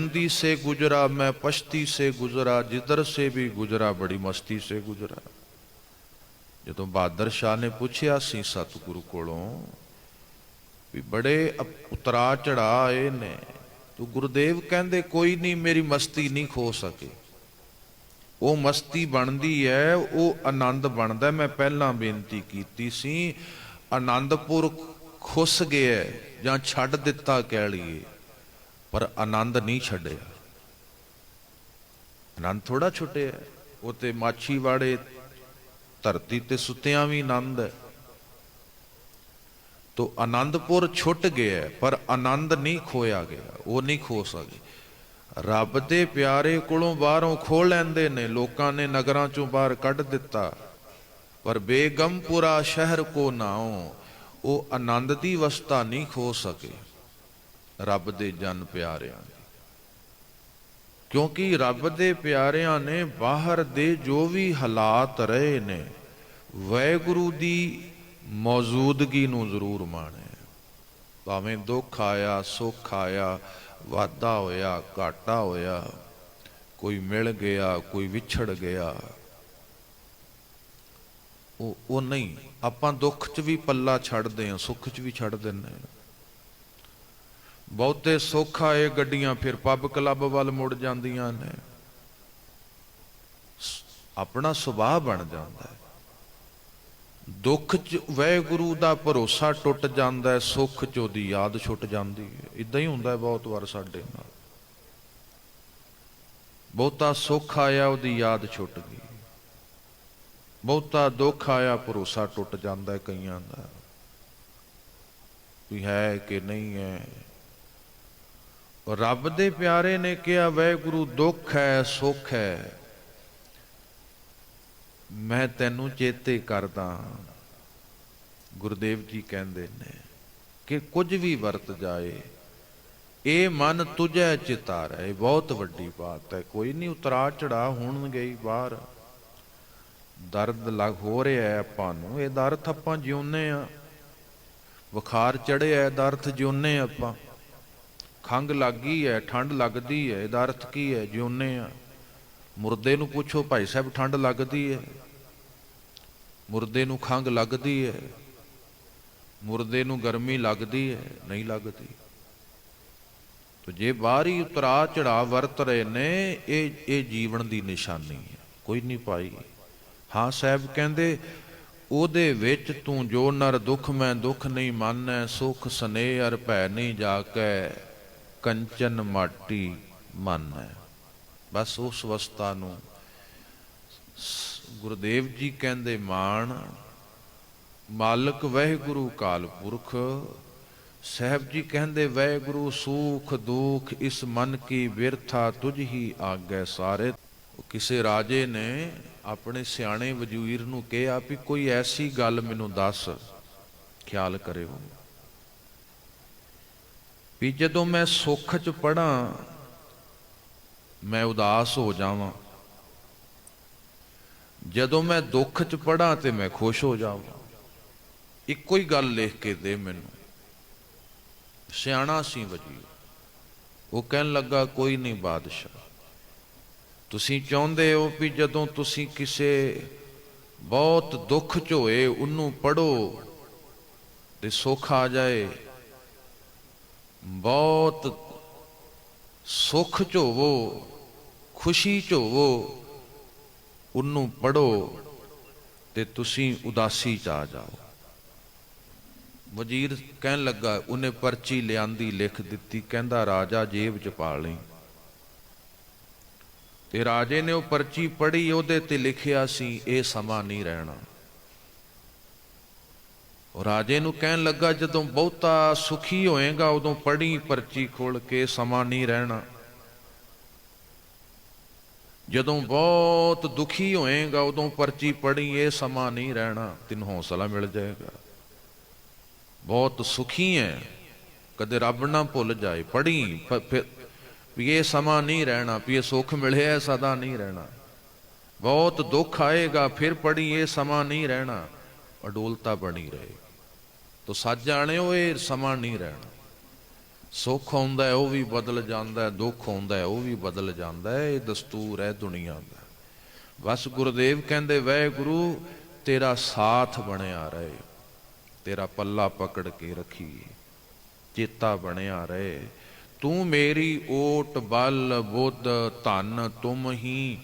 नंदी से गुजरा मैं पश्ती से गुजरा जिधर से भी गुजरा बड़ी मस्ती से गुजरा ਜਦੋਂ ਬਹਾਦਰ ਸ਼ਾਹ ਨੇ ਪੁੱਛਿਆ ਸੀ ਸਤਿਗੁਰੂ ਕੋਲੋਂ ਵੀ ਬੜੇ ਅਪ- ਉਤਰਾ ਚੜਾ ਆਏ ਨੇ ਤੂੰ ਗੁਰਦੇਵ ਕਹਿੰਦੇ ਕੋਈ ਨਹੀਂ ਮੇਰੀ ਮਸਤੀ ਨਹੀਂ ਖੋ ਸਕੇ ਉਹ ਮਸਤੀ ਬਣਦੀ ਹੈ ਉਹ ਆਨੰਦ ਬਣਦਾ ਮੈਂ ਪਹਿਲਾਂ ਬੇਨਤੀ ਕੀਤੀ ਸੀ ਆਨੰਦਪੁਰ ਖੁੱਸ ਗਿਆ ਜਾਂ ਛੱਡ ਦਿੱਤਾ ਕਹਿ ਲਈਏ ਪਰ ਆਨੰਦ ਨਹੀਂ ਛੱਡਿਆ। ਆਨੰਦ ਥੋੜਾ ਛੁੱਟਿਆ। ਉਹ ਤੇ ਮਾਛੀ ਵਾੜੇ ਧਰਤੀ ਤੇ ਸੁੱਤਿਆਂ ਵੀ ਆਨੰਦ ਹੈ। ਤੋ ਆਨੰਦਪੁਰ ਛੁੱਟ ਗਿਆ ਪਰ ਆਨੰਦ ਨਹੀਂ ਖੋਇਆ ਗਿਆ। ਉਹ ਨਹੀਂ ਖੋ ਸਕੇ। ਰੱਬ ਦੇ ਪਿਆਰੇ ਕੋਲੋਂ ਬਾਹਰੋਂ ਖੋਹ ਲੈਂਦੇ ਨੇ। ਲੋਕਾਂ ਨੇ ਨਗਰਾਂ ਚੋਂ ਬਾਹਰ ਕੱਢ ਦਿੱਤਾ। ਪਰ ਬੇਗਮਪੁਰਾ ਸ਼ਹਿਰ ਕੋ ਨਾਉ, ਉਹ ਆਨੰਦ ਦੀ ਅਵਸਥਾ ਨਹੀਂ ਖੋ ਸਕੇ। ਰੱਬ ਦੇ ਜਨ ਪਿਆਰਿਆਂ ਦੀ। ਕਿਉਂਕਿ ਰੱਬ ਦੇ ਪਿਆਰਿਆਂ ਨੇ ਬਾਹਰ ਦੇ ਜੋ ਵੀ ਹਾਲਾਤ ਰਹੇ ਨੇ, ਵਾਹਿਗੁਰੂ ਦੀ ਮੌਜੂਦਗੀ ਨੂੰ ਜ਼ਰੂਰ ਮਾਣਿਆ। ਭਾਵੇਂ ਦੁੱਖ ਆਇਆ, ਸੁੱਖ ਆਇਆ, ਵਾਧਾ ਹੋਇਆ, ਘਾਟਾ ਹੋਇਆ, ਕੋਈ ਮਿਲ ਗਿਆ, ਕੋਈ ਵਿਛੜ ਗਿਆ, ਉਹ ਉਹ ਨਹੀਂ, ਆਪਾਂ ਦੁੱਖ 'ਚ ਵੀ ਪੱਲਾ ਛੱਡਦੇ ਹਾਂ, ਸੁੱਖ 'ਚ ਵੀ ਛੱਡ ਦਿੰਦੇ ਹਾਂ। ਬਹੁਤੇ ਸੁੱਖ ਆਏ ਗੱਡੀਆਂ ਫਿਰ ਪੱਬ ਕਲੱਬ ਵੱਲ ਮੁੜ ਜਾਂਦੀਆਂ ਨੇ। ਆਪਣਾ ਸੁਭਾਅ ਬਣ ਜਾਂਦਾ ਹੈ। ਦੁੱਖ ਚ ਵੈਗੁਰੂ ਦਾ ਭਰੋਸਾ ਟੁੱਟ ਜਾਂਦਾ ਹੈ, ਸੁੱਖ ਚ ਉਹਦੀ ਯਾਦ ਛੁੱਟ ਜਾਂਦੀ ਹੈ। ਇਦਾਂ ਹੀ ਹੁੰਦਾ ਹੈ ਬਹੁਤ ਵਾਰ ਸਾਡੇ ਨਾਲ। ਬਹੁਤਾ ਸੁੱਖ ਆਇਆ, ਉਹਦੀ ਯਾਦ ਛੁੱਟ ਗਈ। ਬਹੁਤਾ ਦੁੱਖ ਆਇਆ, ਭਰੋਸਾ ਟੁੱਟ ਜਾਂਦਾ ਹੈ ਕਈਆਂ ਦਾ। ਵੀ ਹੈ ਕਿ ਨਹੀਂ ਹੈ। ਰੱਬ ਦੇ ਪਿਆਰੇ ਨੇ ਕਿਹਾ ਵਾਹਿਗੁਰੂ ਦੁੱਖ ਹੈ, ਸੁੱਖ ਹੈ। ਮੈਂ ਤੈਨੂੰ ਚੇਤੇ ਕਰਦਾ ਗੁਰਦੇਵ ਜੀ ਕਹਿੰਦੇ ਨੇ ਕਿ ਕੁਝ ਵੀ ਵਰਤ ਜਾਏ, ਇਹ ਮਨ ਤੁਝੈ ਚਿਤਾਰ ਹੈ ਇਹ ਬਹੁਤ ਵੱਡੀ ਬਾਤ ਹੈ। ਕੋਈ ਨਹੀਂ ਉਤਰਾ ਚੜਾ ਹੋਣਗੇ ਹੀ ਬਾਹਰ। ਦਰਦ ਲੱਗ, ਹੋ ਰਿਹਾ ਹੈ ਆਪਾਂ ਨੂੰ। ਇਹ ਦਰਦ ਆਪਾਂ ਜਿਉਂਨੇ ਆ ਬੁਖਾਰ ਚੜਿਆ ਹੈ, ਦਰਦ ਜਿਉਂਨੇ ਆਪਾਂ। ਖੰਗ ਲੱਗੀ ਹੈ ਠੰਡ ਲੱਗਦੀ ਹੈ, ਇਹਦਾ ਅਰਥ ਕੀ ਹੈ? ਜਿਉਂਨੇ ਆ। ਮੁਰਦੇ ਨੂੰ ਪੁੱਛੋ, ਭਾਈ ਸਾਹਿਬ ਠੰਡ ਲੱਗਦੀ ਹੈ? ਮੁਰਦੇ ਨੂੰ ਖੰਗ ਲੱਗਦੀ ਹੈ? ਮੁਰਦੇ ਨੂੰ ਗਰਮੀ ਲੱਗਦੀ ਹੈ? ਨਹੀਂ ਲੱਗਦੀ। ਤੋ ਜੇ ਬਾਹਰੀ ਉਤਰਾ ਚੜਾ ਵਰਤ ਰਹੇ ਨੇ, ਇਹ ਇਹ ਜੀਵਨ ਦੀ ਨਿਸ਼ਾਨੀ ਹੈ। ਕੋਈ ਨਹੀਂ ਪਾਈ ਹਾਂ ਸਾਹਿਬ ਕਹਿੰਦੇ, ਉਹਦੇ ਵਿੱਚ ਤੂੰ ਜੋ ਨਰ ਦੁੱਖ ਮੈਂ ਦੁੱਖ ਨਹੀਂ ਮੰਨੈ, ਸੁਖ ਸਨੇਹ ਅਰ ਭੈ ਨਹੀਂ ਜਾਕੈ। ਕੰਚਨ ਮਾਟੀ ਮਨ ਹੈ। ਬਸ ਉਸ ਅਵਸਥਾ ਨੂੰ ਗੁਰਦੇਵ ਜੀ ਕਹਿੰਦੇ ਮਾਣ, ਮਾਲਕ ਵਾਹਿਗੁਰੂ ਕਾਲ ਪੁਰਖ, ਸਾਹਿਬ ਜੀ ਕਹਿੰਦੇ ਵਾਹਿਗੁਰੂ ਸੁਖ ਦੁਖ ਇਸ ਮਨ ਕੀ ਵਿਰਥਾ ਤੁਝ ਹੀ ਆਗੈ ਸਾਰੇ। ਕਿਸੇ ਰਾਜੇ ਨੇ ਆਪਣੇ ਸਿਆਣੇ ਵਜ਼ੀਰ ਨੂੰ ਕਿਹਾ ਵੀ ਕੋਈ ਐਸੀ ਗੱਲ ਮੈਨੂੰ ਦੱਸ, ਖਿਆਲ ਕਰਿਓ। ਵੀ ਜਦੋਂ ਮੈਂ ਸੁੱਖ ਚ ਪੜਾਂ ਮੈਂ ਉਦਾਸ ਹੋ ਜਾਵਾਂ। ਜਦੋਂ ਮੈਂ ਦੁੱਖ ਚ ਪੜਾਂ ਤੇ ਮੈਂ ਖੁਸ਼ ਹੋ ਜਾਵਾਂ। ਇੱਕੋ ਹੀ ਗੱਲ ਲਿਖ ਕੇ ਦੇ ਮੈਨੂੰ। ਸਿਆਣਾ ਸੀ ਵਜੀ ਉਹ ਕਹਿਣ ਲੱਗਾ, ਕੋਈ ਨਹੀਂ ਬਾਦਸ਼ਾਹ, ਤੁਸੀਂ ਚਾਹੁੰਦੇ ਹੋ ਵੀ ਜਦੋਂ ਤੁਸੀਂ ਕਿਸੇ ਬਹੁਤ ਦੁੱਖ ਚ ਹੋਏ, ਉਹਨੂੰ ਪੜੋ ਤੇ ਸੁੱਖ ਆ ਜਾਏ। ਬਹੁਤ ਸੁੱਖ ਝੋਵੋ, ਖੁਸ਼ੀ ਝੋਵੋ, ਉਹਨੂੰ ਪੜੋ ਤੇ ਤੁਸੀਂ ਉਦਾਸੀ ਚ ਆ ਜਾਓ। ਵਜ਼ੀਰ ਕਹਿਣ ਲੱਗਾ, ਉਹਨੇ ਪਰਚੀ ਲਿਆਂਦੀ, ਲਿਖ ਦਿੱਤੀ, ਕਹਿੰਦਾ, ਰਾਜਾ ਜੇਬ ਚ ਪਾ ਲਈ। ਤੇ ਰਾਜੇ ਨੇ ਉਹ ਪਰਚੀ ਪੜ੍ਹੀ, ਉਹਦੇ ਤੇ ਲਿਖਿਆ ਸੀ, ਇਹ ਸਮਾਂ ਨਹੀਂ ਰਹਿਣਾ। ਰਾਜੇ ਨੂੰ ਕਹਿਣ ਲੱਗਾ, ਜਦੋਂ ਬਹੁਤਾ ਸੁਖੀ ਹੋਏਗਾ, ਉਦੋਂ ਪੜ੍ਹੀ ਪਰਚੀ ਖੋਲ ਕੇ ਸਮਾਂ ਨਹੀਂ ਰਹਿਣਾ। ਜਦੋਂ ਬਹੁਤ ਦੁਖੀ ਹੋਏਗਾ, ਉਦੋਂ ਪਰਚੀ ਪੜ੍ਹੀ ਇਹ ਸਮਾਂ ਨਹੀਂ ਰਹਿਣਾ। ਤੈਨੂੰ ਹੌਸਲਾ ਮਿਲ ਜਾਏਗਾ। ਬਹੁਤ ਸੁਖੀ ਹੈ ਕਦੇ ਰੱਬ ਨਾ ਭੁੱਲ ਜਾਏ। ਪੜ੍ਹੀ ਫਿਰ ਵੀ ਇਹ ਸਮਾਂ ਨਹੀਂ ਰਹਿਣਾ, ਵੀ ਇਹ ਸੁੱਖ ਮਿਲਿਆ ਸਦਾ ਨਹੀਂ ਰਹਿਣਾ। ਬਹੁਤ ਦੁੱਖ ਆਏਗਾ, ਫਿਰ ਪੜ੍ਹੀ ਇਹ ਸਮਾਂ ਨਹੀਂ ਰਹਿਣਾ। ਅਡੋਲਤਾ ਬਣੀ ਰਹੇ। ਤੋ ਸੱਚ ਜਾਣਿਓ, ਇਹ ਸਮਾਂ ਨਹੀਂ ਰਹਿਣਾ। ਸੁੱਖ ਆਉਂਦਾ ਉਹ ਵੀ ਬਦਲ ਜਾਂਦਾ ਹੈ, ਦੁੱਖ ਆਉਂਦਾ ਉਹ ਵੀ ਬਦਲ ਜਾਂਦਾ ਹੈ, ਇਹ ਦਸਤੂਰ ਹੈ ਦੁਨੀਆ ਦਾ। ਬਸ ਗੁਰਦੇਵ ਕਹਿੰਦੇ ਵਾਹਿਗੁਰੂ ਤੇਰਾ ਸਾਥ ਬਣਿਆ ਰਹੇ, ਤੇਰਾ ਪੱਲਾ ਪਕੜ ਕੇ ਰੱਖੀਏ ਚੇਤਾ ਬਣਿਆ ਰਹੇ। ਤੂੰ ਮੇਰੀ ਓਟ ਬਲ, ਬੁੱਧ ਧਨ ਤੁਮ ਹੀ